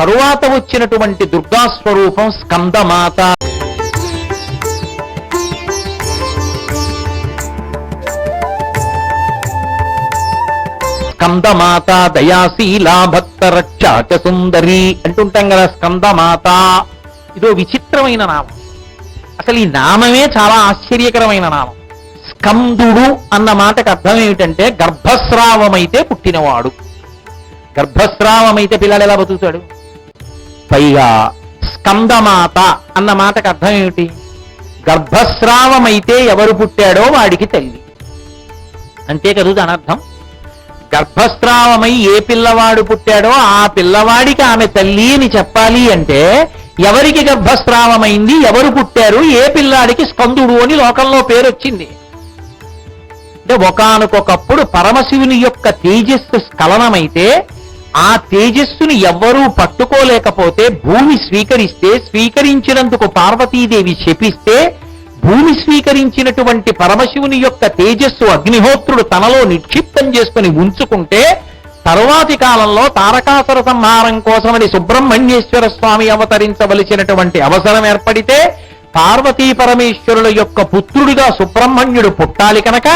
తరువాత వచ్చినటువంటి దుర్గా స్వరూపం స్కందమాత. స్కందమాత దయాశీలా భక్త రక్షాచ సుందరి అంటుంటాం కదా స్కందమాత. ఇదో విచిత్రమైన నామం. అసలు ఈ నామమే చాలా ఆశ్చర్యకరమైన నామం. స్కందుడు అన్న మాటకు అర్థం ఏమిటంటే గర్భస్రావమైతే పుట్టినవాడు. గర్భస్రావమైతే పిల్లలు ఎలా బతుకుతాడు? పైగా స్కందమాత అన్న మాటకు అర్థం ఏమిటి? గర్భస్రావమైతే ఎవరు పుట్టాడో వాడికి తల్లి అంతే కదూ దాని అర్థం? గర్భస్రావమై ఏ పిల్లవాడు పుట్టాడో ఆ పిల్లవాడికి ఆమె తల్లి అని చెప్పాలి అంటే ఎవరికి గర్భస్రావమైంది ఎవరు పుట్టారు ఏ పిల్లాడికి స్కందుడు అని లోకంలో పేరు వచ్చింది. అంటే ఒకనకొకప్పుడు పరమశివుని యొక్క తేజస్సు స్ఖలనమైతే ఆ తేజస్సుని ఎవ్వరూ పట్టుకోలేకపోతే భూమి స్వీకరిస్తే స్వీకరించినందుకు పార్వతీదేవి శపిస్తే భూమి స్వీకరించినటువంటి పరమశివుని యొక్క తేజస్సు అగ్నిహోత్రుడు తనలో నిక్షిప్తం చేసుకుని ఉంచుకుంటే తరువాతి కాలంలో తారకాసుర సంహారం కోసమని సుబ్రహ్మణ్యేశ్వర స్వామి అవతరించవలసినటువంటి అవసరం ఏర్పడితే పార్వతీ పరమేశ్వరుల యొక్క పుత్రుడిగా సుబ్రహ్మణ్యుడు పుట్టాలి కనుక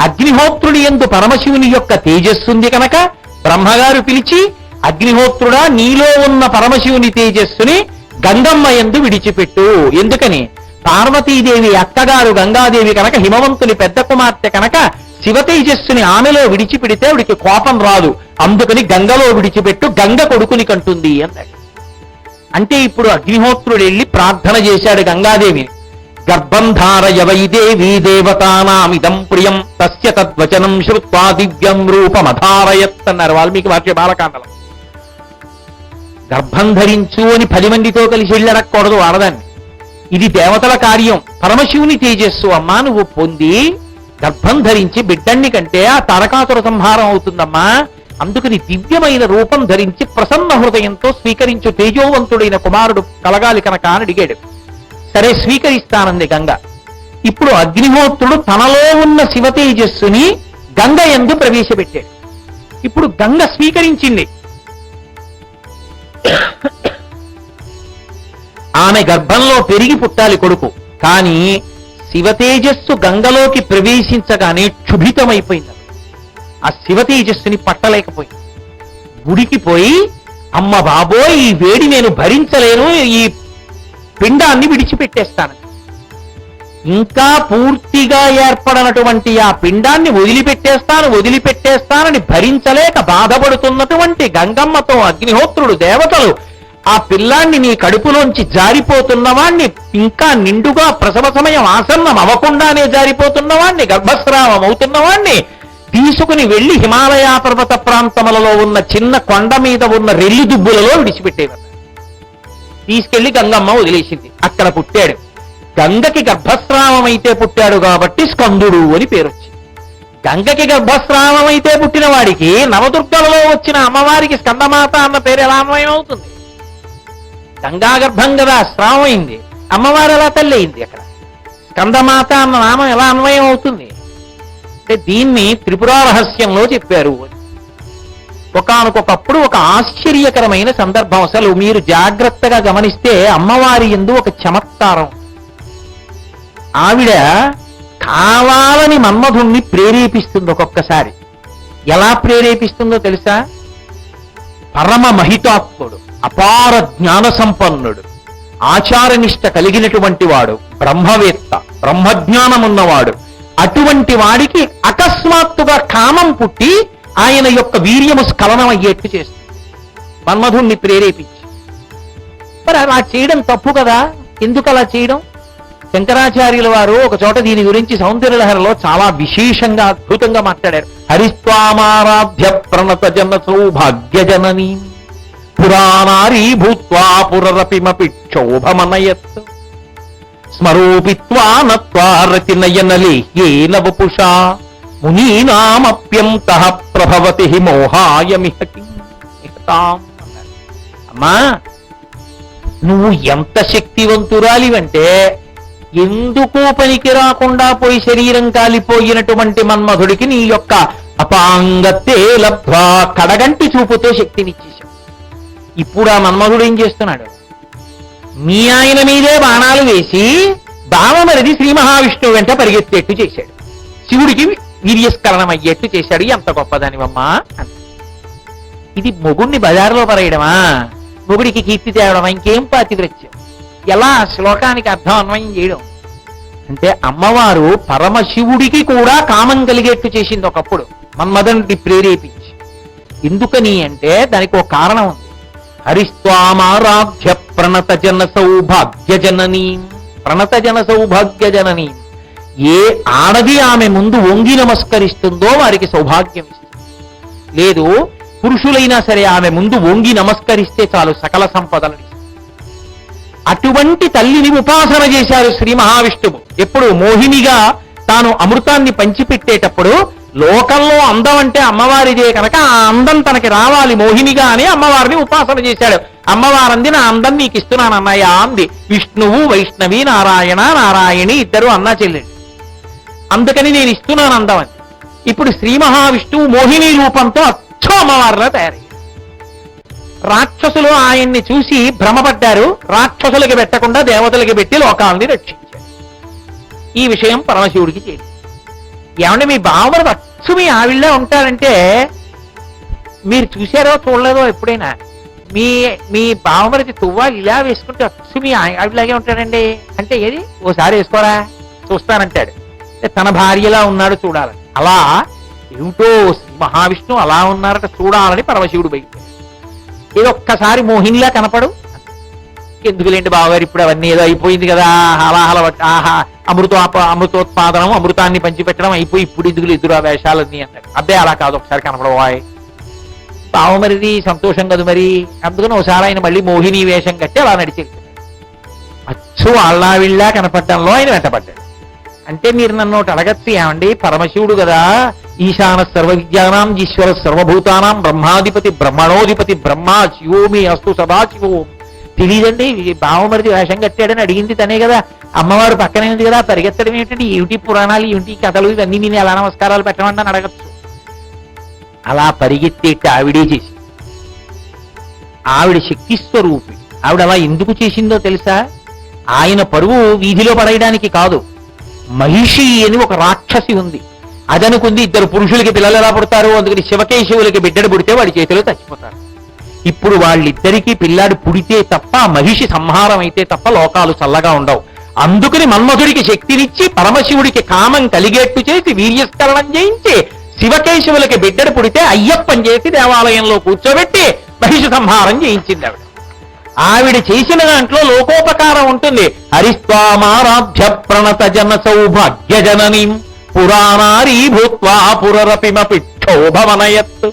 అగ్నిహోత్రుడి ఎందు పరమశివుని యొక్క తేజస్సుంది కనుక బ్రహ్మగారు పిలిచి అగ్నిహోత్రుడా నీలో ఉన్న పరమశివుని తేజస్సుని గంగమ్మ ఎందు విడిచిపెట్టు. ఎందుకని? పార్వతీదేవి అత్తగారు గంగాదేవి కనుక హిమవంతుని పెద్ద కుమార్తె కనుక శివ తేజస్సుని ఆమెలో విడిచిపెడితే ఆవిడికి కోపం రాదు. అందుకని గంగలో విడిచిపెట్టు గంగ కొడుకుని కంటుంది అన్నాడు. అంటే ఇప్పుడు అగ్నిహోత్రుడు వెళ్ళి ప్రార్థన చేశాడు గంగాదేవిని గర్భం ధారయ వై దేవీ దేవతానామిదం ప్రియం. తస్య తద్వచనం శ్రుత్వా దివ్యం రూపమధారయత్ అన్నారు వాల్మీకి వాక్య బాలకాండలం. గర్భం ధరించు అని పది మందితో కలిసి వెళ్ళడకూడదు ఆడదాన్ని. ఇది దేవతల కార్యం. పరమశివుని తేజస్సు అమ్మా నువ్వు పొంది గర్భం ధరించి బిడ్డన్ని కంటే ఆ తారకాసుర సంహారం అవుతుందమ్మా. అందుకని దివ్యమైన రూపం ధరించి ప్రసన్న హృదయంతో స్వీకరించు తేజోవంతుడైన కుమారుడు కలగాలి కనుక అని అడిగాడు. సరే స్వీకరిస్తానంది గంగ. ఇప్పుడు అగ్నిహోత్రుడు తనలో ఉన్న శివ తేజస్సుని గంగ ఎందు ప్రవేశపెట్టాడు. ఇప్పుడు గంగ స్వీకరించింది. ఆమె గర్భంలో పెరిగి పుట్టాలి కొడుకు. కానీ శివ తేజస్సు గంగలోకి ప్రవేశించగానే క్షుభితమైపోయింది. ఆ శివ తేజస్సుని పట్టలేకపోయింది. గుడికి పోయి అమ్మ బాబోయ్ ఈ వేడి నేను భరించలేను ఈ పిండాన్ని విడిచిపెట్టేస్తాను. ఇంకా పూర్తిగా ఏర్పడనటువంటి ఆ పిండాన్ని వదిలిపెట్టేస్తాను వదిలిపెట్టేస్తానని భరించలేక బాధపడుతున్నటువంటి గంగమ్మతో అగ్నిహోత్రుడు దేవతలు ఆ పిల్లాన్ని నీ కడుపులోంచి జారిపోతున్నవాణ్ణి ఇంకా నిండుగా ప్రసవ సమయం ఆసన్నం అవ్వకుండానే జారిపోతున్నవాణ్ణి గర్భస్రావం అవుతున్నవాణ్ణి తీసుకుని వెళ్ళి హిమాలయ పర్వత ప్రాంతములలో ఉన్న చిన్న కొండ మీద ఉన్న రెల్లి దుబ్బులలో విడిచిపెట్టేవారు. తీసుకెళ్ళి గంగమ్మ వదిలేసింది. అక్కడ పుట్టాడు. గంగకి గర్భస్రావం అయితే పుట్టాడు కాబట్టి స్కందుడు అని పేరు వచ్చింది గంగకి గర్భస్రావం అయితే పుట్టిన వాడికి నవదుర్గలలో వచ్చిన అమ్మవారికి స్కందమాత అన్న పేరు ఎలా అన్వయం అవుతుంది గంగా గర్భం కదా స్రావం అయింది. అమ్మవారు ఎలా తల్లి అయింది అక్కడ? స్కందమాత అన్న నామం ఎలా అన్వయం అవుతుంది అంటే దీన్ని త్రిపురా రహస్యంలో చెప్పారు ఒకనకొకప్పుడు ఒక ఆశ్చర్యకరమైన సందర్భం. అసలు మీరు జాగ్రత్తగా గమనిస్తే అమ్మవారి ఎందు ఒక చమత్కారం. ఆవిడ కావాలని మన్మధుణ్ణి ప్రేరేపిస్తుంది ఒక్కొక్కసారి. ఎలా ప్రేరేపిస్తుందో తెలుసా? పరమ మహితాత్ముడు అపార జ్ఞాన సంపన్నుడు ఆచారనిష్ట కలిగినటువంటి వాడు బ్రహ్మవేత్త బ్రహ్మజ్ఞానం ఉన్నవాడు అటువంటి వాడికి అకస్మాత్తుగా కామం పుట్టి ఆయన యొక్క వీర్యము స్ఖలనం అయ్యేట్టు చేస్తుంది. మన్మధుణ్ణి ప్రేరేపించి. మరి అలా చేయడం తప్పు కదా? ఎందుకు అలా చేయడం? శంకరాచార్యుల వారు ఒక చోట దీని గురించి సౌందర్యలహరలో చాలా విశేషంగా అద్భుతంగా మాట్లాడారు. హరిస్వామారాధ్య ప్రణత జన సౌభాగ్య జనని. పురాణారీ భూత్వా పురరపిమపి క్షోభమనయత్. స్మరూపిత్వా నత్వా రతినయనలి నవపుషా. వపుషా మునీనామప్యంత ప్రభవతి మోహాయమిహ అమ్మా నువ్వు ఎంత శక్తివంతురాలివంటే ఎందుకు పనికి రాకుండా పోయి శరీరం కాలిపోయినటువంటి మన్మధుడికి నీ యొక్క అపాంగతే లబ్ధ్వా కడగంటి చూపుతో శక్తినిచ్చేశావు. ఇప్పుడు ఆ మన్మధుడు ఏం చేస్తున్నాడు? మీ ఆయన మీదే బాణాలు వేసి బావమరిది శ్రీ మహావిష్ణువు వెంట పరిగెత్తేట్టు చేశాడు. శివుడికి వీర్యస్కరణం అయ్యేట్టు చేశాడు. ఎంత గొప్పదానివమ్మా? ఇది మొగుణ్ణి బజారులో పరేయడమా? మొగుడికి కీర్తి తేవడమా? ఇంకేం పాతివ్రత్యం? ఎలా శ్లోకానికి అర్థం అన్వయం చేయడం? అంటే అమ్మవారు పరమశివుడికి కూడా కామం కలిగేట్టు చేసింది ఒకప్పుడు. మన్మధనుడిని ప్రేరేపించి. ఎందుకని అంటే దానికి ఒక కారణం ఉంది. హరిస్వామారాధ్య ప్రణత జన సౌభాగ్య జననీ ప్రణత జన సౌభాగ్య జననీ ఏ ఆడది ఆమె ముందు వంగి నమస్కరిస్తుందో వారికి సౌభాగ్యం. లేదు పురుషులైనా సరే ఆమె ముందు వంగి నమస్కరిస్తే చాలు సకల సంపదలని అటువంటి తల్లిని ఉపాసన చేశారు శ్రీ మహావిష్ణువు. ఎప్పుడు మోహినిగా తాను అమృతాన్ని పంచిపెట్టేటప్పుడు లోకంలో అందం అంటే అమ్మవారిదే కనుక ఆ అందం తనకి రావాలి మోహినిగా అని అమ్మవారిని ఉపాసన చేశాడు. అమ్మవారంది నా అందం నీకు ఇస్తున్నాను అన్నయ్య అంది. విష్ణువు వైష్ణవి నారాయణ నారాయణి ఇద్దరు అన్నా చెల్లెండి అందుకని నేను ఇస్తున్నాను అందమని. ఇప్పుడు శ్రీ మహావిష్ణువు మోహిని రూపంతో అచ్చో అమ్మవారిలా తయారయ్యారు రాక్షసులు ఆయన్ని చూసి భ్రమపడ్డారు. రాక్షసులకి పెట్టకుండా దేవతలకి పెట్టి లోకాలని రక్షించారు ఈ విషయం పరమశివుడికి చేరింది ఏమంటే మీ బావమరిది అచ్చు మీ ఆవిళ్ళే ఉంటారంటే మీరు చూశారో చూడలేదో ఎప్పుడైనా? మీ మీ బావమరిది తువ్వాలు ఇలా వేసుకుంటే అచ్చు మీ ఆవిడలాగే ఉంటాడండి. అంటే ఏది? ఓసారి వేసుకోరా? చూస్తానంటాడు. తన భార్యలా ఉన్నాడు చూడాలని. అలా ఏమిటో మహావిష్ణు మహావిష్ణువు అలా ఉన్నారట చూడాలని పరమశివుడు బయట ఇది ఒక్కసారి మోహినిలా కనపడు. ఎందుకులేండి బావగారు ఇప్పుడు అవన్నీ ఏదో అయిపోయింది కదా. హలాహల ఆహా అమృత అమృతోత్పాదనం అమృతాన్ని పంచిపెట్టడం అయిపోయి ఇప్పుడు ఎందుకు ఎదురు ఆ వేషాలన్నీ అన్నాడు. అబ్బే అలా కాదు ఒకసారి కనపడవాయ్ బావ మరిది సంతోషం కదా మరి. అందుకని ఒకసారి ఆయన మళ్ళీ మోహిని వేషం కట్టి అలా నడిచి అచ్చు అల్లా వీళ్ళ కనపడడంలో ఆయన వెంటపడ్డాడు అంటే మీరు నన్ను ఒకటి అడగచ్చు ఏమండి? పరమశివుడు కదా. ఈశాన సర్వ విద్యానాం ఈశ్వర సర్వభూతానాం బ్రహ్మాధిపతి బ్రహ్మణోధిపతి బ్రహ్మ శివోమి అస్తు సదాశివో తెలియదండి బావమరిది వేషం కట్టాడని అడిగింది తనే కదా. అమ్మవారు పక్కనే ఉంది కదా పరిగెత్తడం ఏంటంటే ఏమిటి పురాణాలు ఏమిటి కథలు? ఇవన్నీ నేను ఎలా నమస్కారాలు పెట్టమంటే అని అడగచ్చు. అలా పరిగెత్తేట్టు ఆవిడే చేసి ఆవిడ శక్తి స్వరూపి. ఆవిడ అలా ఎందుకు చేసిందో తెలుసా? ఆయన పరువు వీధిలో పడేయడానికి కాదు. మహిషి అని ఒక రాక్షసి ఉంది. అదనుకుంది ఇద్దరు పురుషులకి పిల్లలు ఎలా పుడతారు? అందుకని శివకేశవులకి బిడ్డడు పుడితే వాడి చేతిలో చచ్చిపోతారు. ఇప్పుడు వాళ్ళిద్దరికీ పిల్లాడు పుడితే తప్ప మహిషి సంహారం అయితే తప్ప లోకాలు చల్లగా ఉండవు. అందుకని మన్మధుడికి శక్తినిచ్చి పరమశివుడికి కామం కలిగేట్టు చేసి వీర్యస్కరణం చేయించి శివకేశవులకి బిడ్డడు పుడితే అయ్యప్పం చేసి దేవాలయంలో కూర్చోబెట్టి మహిషి సంహారం చేయించింది ఆవిడ. ఆవిడ చేసిన దాంట్లో లోకోపకారం ఉంటుంది. హరిస్వామారాధ్య ప్రణత జన సౌభాగ్య జననీ పురాణారీ భూత్వా పురరపిమపి క్షోభమనయత్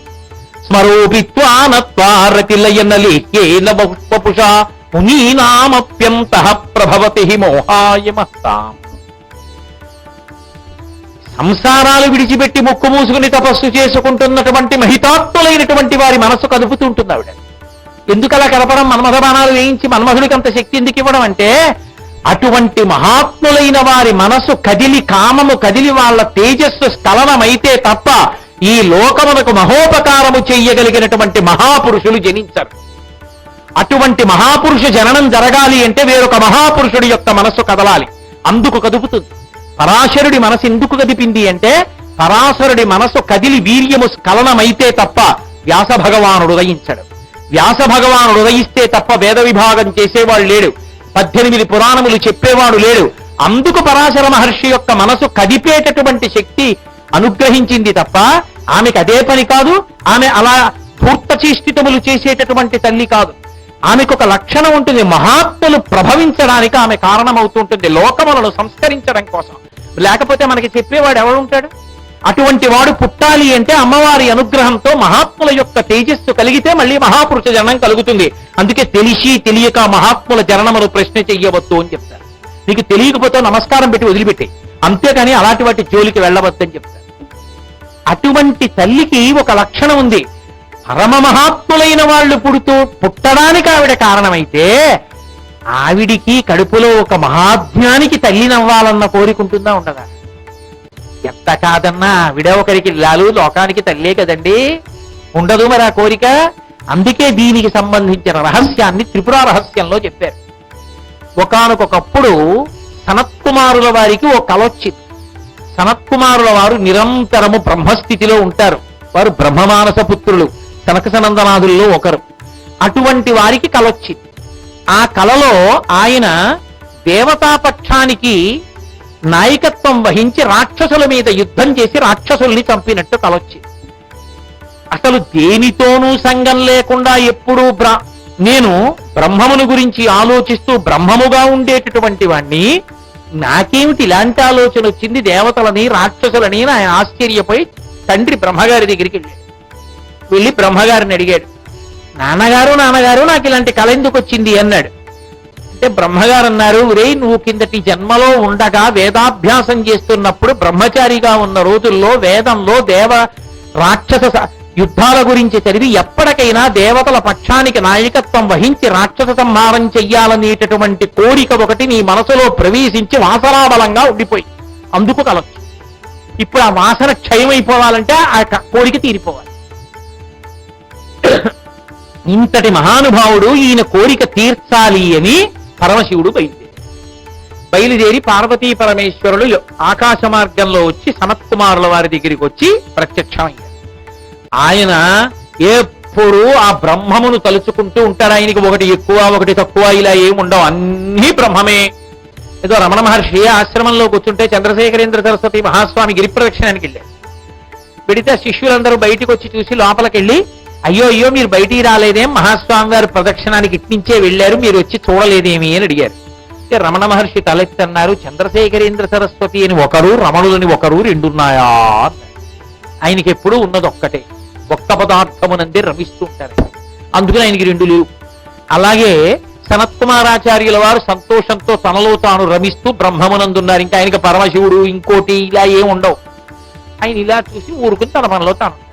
స్మరోపిత్వానత్వారతిలయన లేఖ్యేన వపుష మునీనామప్యంత ప్రభవతి మోహాయమస్తాం సంసారాలు విడిచిపెట్టి ముక్కు మూసుకుని తపస్సు చేసుకుంటున్నటువంటి మహితాత్ములైనటువంటి వారి మనసు కదుపుతుంటుంది ఆవిడ. ఎందుకలా కలపడం మన్మథ బాణాలు వేయించి మన్మధుడికి అంత శక్తి ఎందుకు ఇవ్వడం అంటే అటువంటి మహాత్ములైన వారి మనసు కదిలి కామము కదిలి వాళ్ళ తేజస్సు స్ఖలనమైతే తప్ప ఈ లోకమునకు మహోపకారము చెయ్యగలిగినటువంటి మహాపురుషులు జనించరు. అటువంటి మహాపురుష జననం జరగాలి అంటే వేరొక మహాపురుషుడి యొక్క మనస్సు కదలాలి. అందుకు కదుపుతుంది. పరాశరుడి మనసు ఎందుకు కదిపింది అంటే పరాశరుడి మనసు కదిలి వీర్యము స్ఖలనమైతే తప్ప వ్యాస భగవానుడు ఉదయించడు. వ్యాస భగవానుడు ఉదయిస్తే తప్ప వేద విభాగం చేసేవాడు లేడు. పద్దెనిమిది పురాణములు చెప్పేవాడు లేడు. అందుకు పరాశర మహర్షి యొక్క మనసు కదిపేటటువంటి శక్తి అనుగ్రహించింది తప్ప ఆమెకు అదే పని కాదు ఆమె అలా ధూర్తచేష్టితములు చేసేటటువంటి తల్లి కాదు. ఆమెకు ఒక లక్షణం ఉంటుంది మహాత్ములు ప్రభవించడానికి ఆమె కారణమవుతుంటుంది లోకములను సంస్కరించడం కోసం. లేకపోతే మనకి చెప్పేవాడు ఎవడు ఉంటాడు అటువంటి వాడు పుట్టాలి అంటే అమ్మవారి అనుగ్రహంతో మహాత్ముల యొక్క తేజస్సు కలిగితే మళ్ళీ మహాపురుష జననం కలుగుతుంది. అందుకే తెలిసి తెలియక మహాత్ముల జననమును ప్రశ్న చెయ్యవద్దు అని చెప్తారు. నీకు తెలియకపోతే నమస్కారం పెట్టి వదిలిపెట్టే. అంతేకాని అలాంటి వాటి జోలికి వెళ్ళవద్దని చెప్తారు. అటువంటి తల్లికి ఒక లక్షణం ఉంది. పరమ మహాత్ములైన వాళ్ళు పుడుతూ పుట్టడానికి ఆవిడ కారణమైతే ఆవిడికి కడుపులో ఒక మహాజ్ఞానికి తల్లినవ్వాలన్న కోరికుంటుందా ఉండదా? ఎంత కాదన్నా? ఆవిడ ఒకరికి ఇల్లాలు లోకానికి తల్లే కదండి. ఉండదు మరి ఆ కోరిక? అందుకే దీనికి సంబంధించిన రహస్యాన్ని త్రిపుర రహస్యంలో చెప్పారు. ఒకనకొకప్పుడు సనత్కుమారుల వారికి ఓ కల వచ్చింది. సనత్కుమారుల వారు నిరంతరము బ్రహ్మస్థితిలో ఉంటారు. వారు బ్రహ్మమానస పుత్రులు సనకసనందనాదుల్లో ఒకరు. అటువంటి వారికి కలొచ్చింది ఆ కలలో ఆయన దేవతాపక్షానికి నాయకత్వం వహించి రాక్షసుల మీద యుద్ధం చేసి రాక్షసుల్ని చంపినట్టు కలొచ్చింది అసలు దేనితోనూ సంగం లేకుండా ఎప్పుడూ బ్రా నేను బ్రహ్మమును గురించి ఆలోచిస్తూ బ్రహ్మముగా ఉండేటటువంటి వాణ్ణి నాకేమిటి ఇలాంటి ఆలోచన వచ్చింది? దేవతలని రాక్షసులని ఆయన ఆశ్చర్యపోయి తండ్రి బ్రహ్మగారి దగ్గరికి వెళ్ళాడు. వెళ్ళి బ్రహ్మగారిని అడిగాడు. నాన్నగారు నాన్నగారు నాకు ఇలాంటి కళ ఎందుకు వచ్చింది? అన్నాడు. అంటే బ్రహ్మగారు అన్నారు రే నువ్వు కిందటి జన్మలో ఉండగా వేదాభ్యాసం చేస్తున్నప్పుడు బ్రహ్మచారిగా ఉన్న రోజుల్లో వేదంలో దేవ రాక్షస యుద్ధాల గురించి చదివి ఎప్పటికైనా దేవతల పక్షానికి నాయకత్వం వహించి రాక్షస సంహారం చెయ్యాలనేటటువంటి కోరిక ఒకటి నీ మనసులో ప్రవేశించి వాసనాబలంగా ఉండిపోయి. అందుకు కలవచ్చు ఇప్పుడు ఆ వాసన క్షయమైపోవాలంటే ఆ కోరిక తీరిపోవాలి. ఇంతటి మహానుభావుడు ఈయన కోరిక తీర్చాలి అని పరమశివుడు బయలుదేరి బయలుదేరి పార్వతీ పరమేశ్వరులు ఆకాశ మార్గంలో వచ్చి సనత్కుమారుల వారి దగ్గరికి వచ్చి ప్రత్యక్షమైంది ఆయన ఎప్పుడు ఆ బ్రహ్మమును తలుచుకుంటూ ఉంటాడు. ఆయనకి ఒకటి ఎక్కువ ఒకటి తక్కువ ఇలా ఏమి ఉండవు. అన్నీ బ్రహ్మమే. ఏదో రమణ మహర్షి ఆశ్రమంలో కూర్చుంటే చంద్రశేఖరేంద్ర సరస్వతి మహాస్వామి గిరి ప్రదక్షిణానికి వెళ్ళారు. పెడితే శిష్యులందరూ బయటకు వచ్చి చూసి లోపలికెళ్ళి అయ్యో అయ్యో మీరు బయటికి రాలేదేం మహాస్వామి వారు ప్రదక్షిణానికి ఇట్నించే వెళ్ళారు మీరు వచ్చి చూడలేదేమి అని అడిగారు. రమణ మహర్షి తలెత్తన్నారు చంద్రశేఖరేంద్ర సరస్వతి అని ఒకరు రమణులని ఒకరు రెండున్నాయా? ఆయనకి ఎప్పుడూ ఉన్నది ఒక్కటే ఒక్క పదార్థమునందే రమిస్తూ ఉంటారు. అందుకని ఆయనకి రెండు లేవు. అలాగే సనత్కుమారాచార్యుల వారు సంతోషంతో తనలో తాను రమిస్తూ బ్రహ్మమునందున్నారు. ఇంకా ఆయనకి పరమశివుడు ఇంకోటి ఇలా ఏం ఉండవు ఆయన ఇలా చూసి ఊరుకుని తన పనిలో తాను.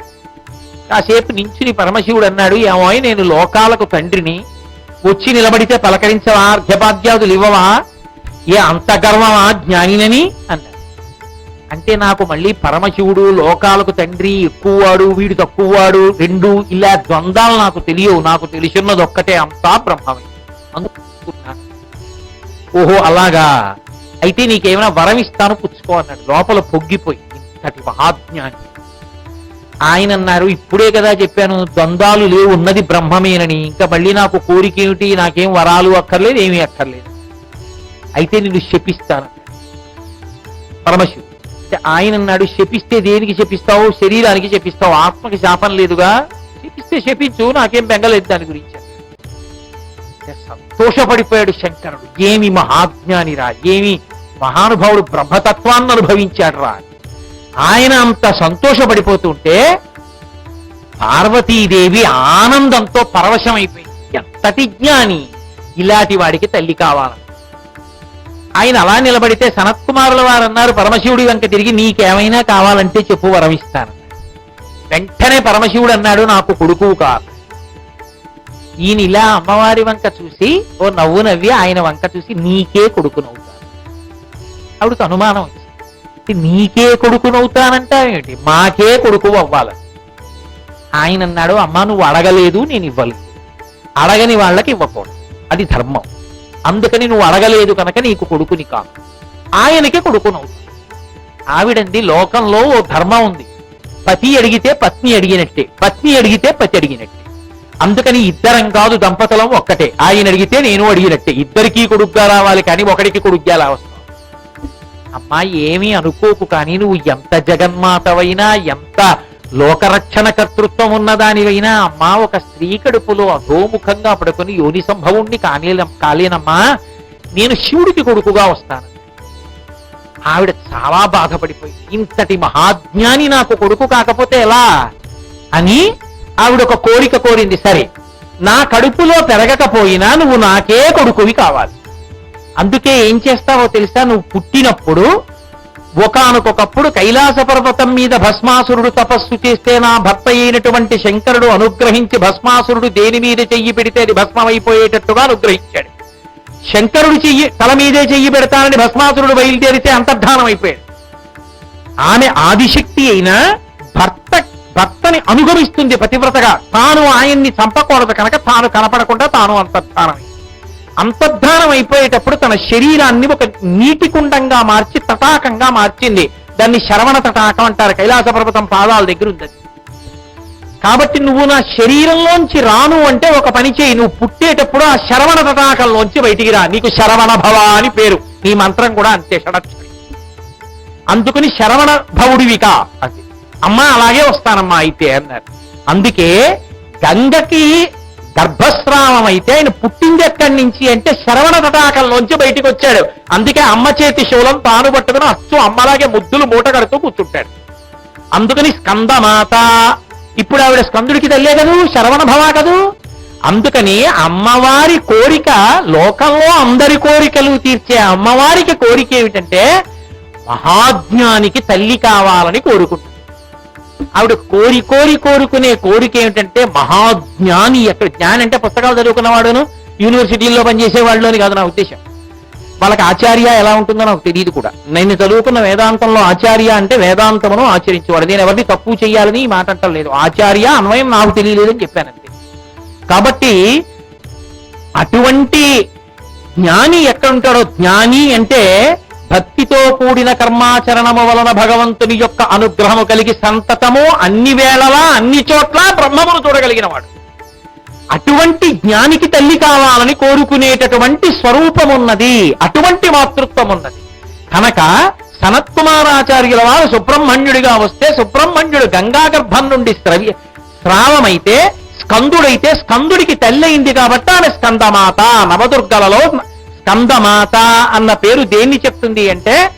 కాసేపు నించుని పరమశివుడు అన్నాడు ఏమో నేను లోకాలకు తండ్రిని వచ్చి నిలబడితే పలకరించవా అర్ఘ్యపాద్యాదులు ఇవ్వవా? ఏ అంత గర్వమా జ్ఞానినని? అన్నాడు. అంటే నాకు మళ్ళీ పరమశివుడు లోకాలకు తండ్రి ఎక్కువవాడు వీడు తక్కువవాడు రెండు ఇలా ద్వంద్వాలు నాకు తెలియవు నాకు తెలిసినది ఒక్కటే అంతా బ్రహ్మమే. అందుకున్నాను ఓహో అలాగా. అయితే నీకేమైనా వరం ఇస్తాను పుచ్చుకో అన్నాడు. లోపల పొగ్గిపోయి ఇంతటి మహాజ్ఞాని. ఆయన అన్నారు ఇప్పుడే కదా చెప్పాను ద్వంద్వాలు లేవు ఉన్నది బ్రహ్మమేనని. ఇంకా మళ్ళీ నాకు కోరిక ఏమిటి నాకేం వరాలు అక్కర్లేదు ఏమీ అక్కర్లేదు. అయితే నేను శపిస్తాను. పరమశివుడు. ఆయన అన్నాడు శపిస్తే దేనికి శపిస్తావు? శరీరానికి శపిస్తావు? ఆత్మకి శాపం లేదుగా? శపిస్తే శపించు నాకేం బెంగలేదు దాని గురించి. సంతోషపడిపోయాడు శంకరుడు. ఏమి మహాజ్ఞానిరా ఏమి మహానుభావుడు బ్రహ్మతత్వాన్ని అనుభవించాడు రా ఆయన అంత సంతోషపడిపోతుంటే పార్వతీదేవి ఆనందంతో పరవశమైపోయింది. ఎంతటి జ్ఞాని ఇలాంటి వాడికి తల్లి కావాలని. ఆయన అలా నిలబడితే సనత్కుమారుల వారు అన్నారు పరమశివుడి వెంక తిరిగి నీకేమైనా కావాలంటే చెప్పు వరమిస్తాను వెంటనే పరమశివుడు అన్నాడు నాకు కొడుకు కాదు. ఈయన ఇలా అమ్మవారి వంక చూసి ఓ నవ్వు నవ్వి ఆయన వంక చూసి నీకే కొడుకు నవ్వుతాను ఆవిడకు అనుమానం వచ్చింది. నీకే కొడుకు నవ్వుతానంటావేమిటి మాకే కొడుకు అవ్వాలి ఆయన అన్నాడు అమ్మా నువ్వు అడగలేదు నేను ఇవ్వలేదు. అడగని వాళ్ళకి ఇవ్వకూడదు. అది ధర్మం. అందుకని నువ్వు అడగలేదు కనుక నీకు కొడుకుని కాదు. ఆయనకే కొడుకునవుతుంది ఆవిడంది లోకంలో ఓ ధర్మం ఉంది. పతి అడిగితే పత్ని అడిగినట్టే. పత్ని అడిగితే పతి అడిగినట్టే. అందుకని ఇద్దరం కాదు దంపతులం ఒక్కటే. ఆయన అడిగితే నేను అడిగినట్టే. ఇద్దరికీ కొడుగ్గా రావాలి కానీ ఒకడికి కొడుగ్గా రావచ్చు అమ్మా ఏమీ అనుకోకు కానీ నువ్వు ఎంత జగన్మాతవైనా ఎంత లోకరక్షణ కర్తృత్వం ఉన్నదానివైనా అమ్మా ఒక స్త్రీ కడుపులో అధోముఖంగా పడుకొని యోని సంభవుణ్ణి కానేలం కాలేనమ్మా నేను శివుడికి కొడుకుగా వస్తాను. ఆవిడ చాలా బాధపడిపోయింది. ఇంతటి మహాజ్ఞాని నాకు కొడుకు కాకపోతే ఎలా? అని ఆవిడ ఒక కోరిక కోరింది. సరే నా కడుపులో పెరగకపోయినా నువ్వు నాకే కొడుకువి కావాలి. అందుకే ఏం చేస్తావో తెలుసా? నువ్వు పుట్టినప్పుడు ఒకనకొకప్పుడు కైలాస పర్వతం మీద భస్మాసురుడు తపస్సు చేస్తే నా భర్త అయినటువంటి శంకరుడు అనుగ్రహించి భస్మాసురుడు దేని మీద చెయ్యి పెడితే అది భస్మమైపోయేటట్టుగా అనుగ్రహించాడు. శంకరుడు చెయ్యి తల మీదే చెయ్యి పెడతానని భస్మాసురుడు బయలుదేరితే అంతర్ధానం అయిపోయాడు ఆమె ఆదిశక్తి అయిన భర్త భర్తని అనుగమిస్తుంది పతివ్రతగా. తాను ఆయన్ని చంపకూడదు కనుక తాను కనపడకుండా తాను అంతర్ధానం అంతర్ధానం అయిపోయేటప్పుడు తన శరీరాన్ని ఒక నీటి కుండంగా మార్చి తటాకంగా మార్చింది. దాన్ని శరవణ తటాకం అంటారు. కైలాస పర్వతం పాదాల దగ్గర ఉంది కాబట్టి నువ్వు నా శరీరంలోంచి రాను అంటే ఒక పని చేయి. నువ్వు పుట్టేటప్పుడు ఆ శరవణ తటాకంలోంచి బయటికి రా. నీకు శరవణ భవ అని పేరు. నీ మంత్రం కూడా అంతే షడక్షరి అందుకని శరవణ భవుడివిక అది. అమ్మా అలాగే వస్తానమ్మా అయితే అన్నారు. అందుకే గంగకి గర్భస్రావం అయితే ఆయన పుట్టింది ఎక్కడి నుంచి అంటే శరవణ తటాకంలోంచి బయటికి వచ్చాడు. అందుకే అమ్మ చేతి శూలం తాను పట్టుకుని అచ్చు అమ్మలాగే ముద్దులు మూట కడుతూ కూర్చుంటాడు. అందుకని స్కందమాత ఇప్పుడు ఆవిడ స్కందుడికి తల్లే కదూ శరవణ భవా కదూ? అందుకని అమ్మవారి కోరిక లోకంలో అందరి కోరికలు తీర్చే అమ్మవారికి కోరిక ఏమిటంటే మహాజ్ఞానికి తల్లి కావాలని కోరుకుంటుంది. ఆవిడ కోరి కోరి కోరుకునే కోరిక ఏమిటంటే మహాజ్ఞాని ఎక్కడ జ్ఞాని అంటే పుస్తకాలు చదువుకున్నవాడును యూనివర్సిటీల్లో పనిచేసే వాళ్ళని కాదు నా ఉద్దేశం. వాళ్ళకి ఆచార్య ఎలా ఉంటుందో నాకు తెలియదు కూడా. నేను చదువుకున్న వేదాంతంలో ఆచార్య అంటే వేదాంతమును ఆచరించేవాడు. నేను ఎవరిని తప్పు చేయాలని ఈ మాట అంటం లేదు ఆచార్య అన్వయం నాకు తెలియలేదని చెప్పానంతే కాబట్టి అటువంటి జ్ఞాని ఎక్కడ ఉంటాడో? జ్ఞాని అంటే భక్తితో కూడిన కర్మాచరణము వలన భగవంతుని యొక్క అనుగ్రహము కలిగి సంతతము అన్ని వేళలా అన్ని చోట్ల బ్రహ్మమును చూడగలిగిన వాడు అటువంటి జ్ఞానికి తల్లి కావాలని కోరుకునేటటువంటి స్వరూపమున్నది అటువంటి మాతృత్వం ఉన్నది కనుక సనత్కుమారాచార్యుల వారు సుబ్రహ్మణ్యుడిగా వస్తే సుబ్రహ్మణ్యుడు గంగా గర్భం నుండి స్రవి స్రావమైతే స్కందుడైతే స్కందుడికి తల్లి అయింది కాబట్టి ఆమె స్కందమాత నవదుర్గలలో స్కందమాత అన్న పేరు దేన్ని చెప్తుంది అంటే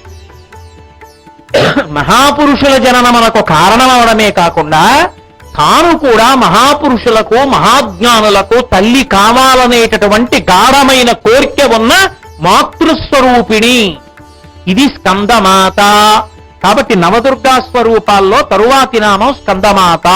మహాపురుషుల జననమునకు కారణమవడమే కాకుండా తాను కూడా మహాపురుషులకు మహాజ్ఞానులకు తల్లి కావాలనేటటువంటి గాఢమైన కోరిక ఉన్న మాతృస్వరూపిణి. ఇది స్కందమాత. కాబట్టి నవదుర్గా స్వరూపాల్లో తరువాతి నామం స్కందమాత.